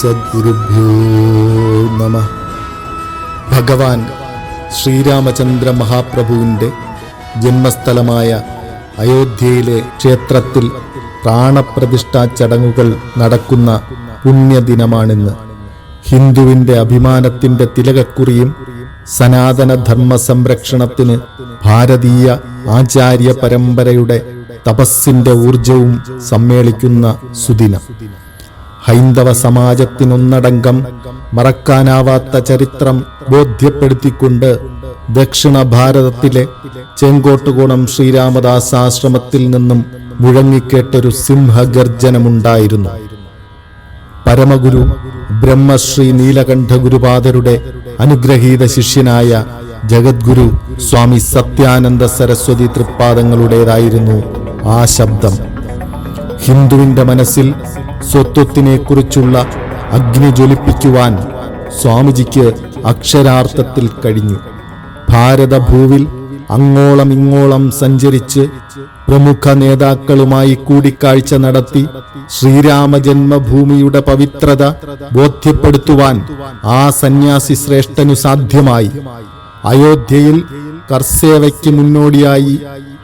സദ്ഗുരുഭ്യോ നമ. ഭഗവാൻ ശ്രീരാമചന്ദ്ര മഹാപ്രഭുവിന്റെ ജന്മസ്ഥലമായ അയോധ്യയിലെ ക്ഷേത്രത്തിൽ പ്രാണപ്രതിഷ്ഠാ ചടങ്ങുകൾ നടക്കുന്ന പുണ്യദിനമാണിന്ന്. ഹിന്ദുവിന്റെ അഭിമാനത്തിന്റെ തിലകക്കുറിയും സനാതനധർമ്മ സംരക്ഷണത്തിന് ഭാരതീയ ആചാര്യ പരമ്പരയുടെ തപസ്സിന്റെ ഊർജവും സമ്മേളിക്കുന്ന സുദിനം. ഹൈന്ദവ സമാജത്തിനൊന്നടങ്കം മറക്കാനാവാത്ത ചരിത്രം ബോധ്യപ്പെടുത്തിക്കൊണ്ട് ദക്ഷിണ ഭാരതത്തിലെ ചെങ്കോട്ടുകോണം ശ്രീരാമദാസ് ആശ്രമത്തിൽ നിന്നും മുഴങ്ങിക്കേട്ടൊരു സിംഹഗർജനമുണ്ടായിരുന്നു. പരമഗുരു ബ്രഹ്മശ്രീ നീലകണ്ഠ ഗുരുപാദരുടെ അനുഗ്രഹീത ശിഷ്യനായ ജഗദ്ഗുരു സ്വാമി സത്യാനന്ദ സരസ്വതി തൃപ്പാദങ്ങളുടേതായിരുന്നു ആ ശബ്ദം. ഹിന്ദുവിന്റെ മനസ്സിൽ സ്വത്വത്തിനെ കുറിച്ചുള്ള അഗ്നി ജ്വലിപ്പിക്കുവാൻ സ്വാമിജിക്ക് അക്ഷരാർത്ഥത്തിൽ കഴിഞ്ഞു. ഭാരതഭൂവിൽ അങ്ങോളം ഇങ്ങോളം സഞ്ചരിച്ച് പ്രമുഖ നേതാക്കളുമായി കൂടിക്കാഴ്ച നടത്തി ശ്രീരാമജന്മഭൂമിയുടെ പവിത്രത ബോധ്യപ്പെടുത്തുവാൻ ആ സന്യാസി ശ്രേഷ്ഠനു സാധ്യമായി. അയോധ്യയിൽ കർസേവയ്ക്ക് മുന്നോടിയായി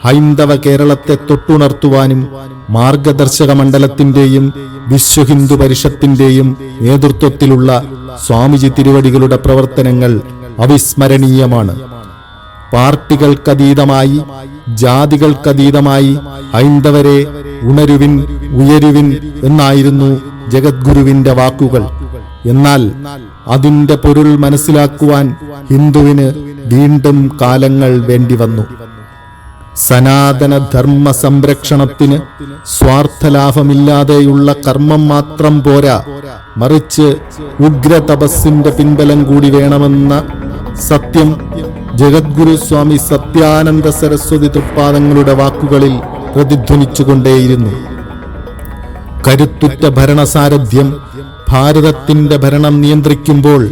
ഹൈന്ദവ കേരളത്തെ തൊട്ടുണർത്തുവാനും മാർഗദർശക മണ്ഡലത്തിന്റെയും വിശ്വ ഹിന്ദു പരിഷത്തിന്റെയും നേതൃത്വത്തിലുള്ള സ്വാമിജി തിരുവടികളുടെ പ്രവർത്തനങ്ങൾ അവിസ്മരണീയമാണ്. പാർട്ടികൾക്കതീതമായി ജാതികൾക്കതീതമായി ഹൈന്ദവരെ ഉണരുവിൻ ഉയരുവിൻ എന്നായിരുന്നു ജഗദ്ഗുരുവിന്റെ വാക്കുകൾ. എന്നാൽ അതിന്റെ പൊരുൾ മനസ്സിലാക്കുവാൻ ഹിന്ദുവിന് വീണ്ടും കാലങ്ങൾ വേണ്ടിവന്നു. സനാതന ധർമ്മ സംരക്ഷണത്തിന് സ്വാർത്ഥലാഭമില്ലാതെയുള്ള കർമ്മം മാത്രം പോരാ. മറിച്ച് ഉഗ്ര തപസ്സിന്റെ പിൻബലം കൂടി വേണമെന്ന സത്യം ജഗദ്ഗുരു സ്വാമി സത്യാനന്ദ സരസ്വതി തൃപ്പാദങ്ങളുടെ വാക്കുകളിൽ പ്രതിധ്വനിച്ചുകൊണ്ടേയിരുന്നു. കരുത്തുറ്റ ഭരണസാരഥ്യം ഭാരതത്തിന്റെ ഭരണം നിയന്ത്രിക്കുമ്പോൾ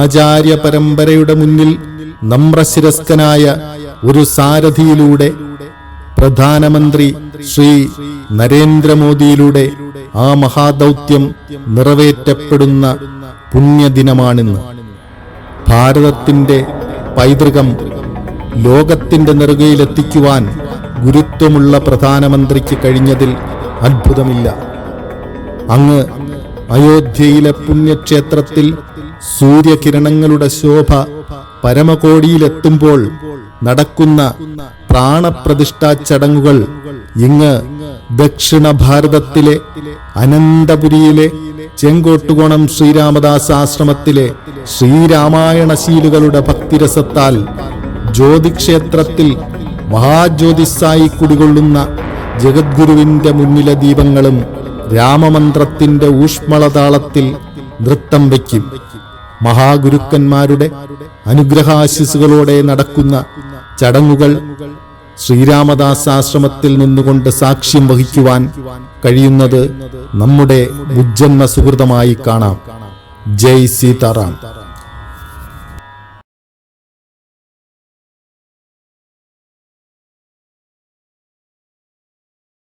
ആചാര്യ പരമ്പരയുടെ മുന്നിൽ നമ്രശിരസ്കനായ ഒരു സാരഥിയിലൂടെ പ്രധാനമന്ത്രി ശ്രീ നരേന്ദ്രമോദിയിലൂടെ ആ മഹാദൗത്യം നിറവേറ്റപ്പെടുന്ന പുണ്യദിനമാണിന്ന്. ഭാരതത്തിന്റെ പൈതൃകം ലോകത്തിന്റെ നെറുകയിലെത്തിക്കുവാൻ ഗുരുത്വമുള്ള പ്രധാനമന്ത്രിക്ക് കഴിഞ്ഞതിൽ അത്ഭുതമില്ല. അങ്ങ് അയോധ്യയിലെ പുണ്യക്ഷേത്രത്തിൽ സൂര്യകിരണങ്ങളുടെ ശോഭ പരമകോടിയിലെത്തുമ്പോൾ നടക്കുന്ന പ്രാണപ്രതിഷ്ഠാ ചടങ്ങുകൾ ഇങ്ങ് ദക്ഷിണ ഭാരതത്തിലെ അനന്തപുരിയിലെ ചെങ്കോട്ടുകോണം ശ്രീരാമദാസ് ആശ്രമത്തിലെ ശ്രീരാമായണശീലുകളുടെ ഭക്തിരസത്താൽ ജ്യോതിക്ഷേത്രത്തിൽ മഹാജ്യോതിസായി കുടികൊള്ളുന്ന ജഗദ്ഗുരുവിന്റെ മുന്നിലെ ദീപങ്ങളും രാമമന്ത്രത്തിന്റെ ഊഷ്മളതാളത്തിൽ നൃത്തം വയ്ക്കും. മഹാഗുരുക്കന്മാരുടെ അനുഗ്രഹാശിസുകളോടെ നടക്കുന്ന ചടങ്ങുകൾ ശ്രീരാമദാസ് ആശ്രമത്തിൽ നിന്നുകൊണ്ട് സാക്ഷ്യം വഹിക്കുവാൻ കഴിയുന്നത് നമ്മുടെ ഉജ്ജന്മ സുഹൃതമായി കാണാം. ജയ് സീതാറാം.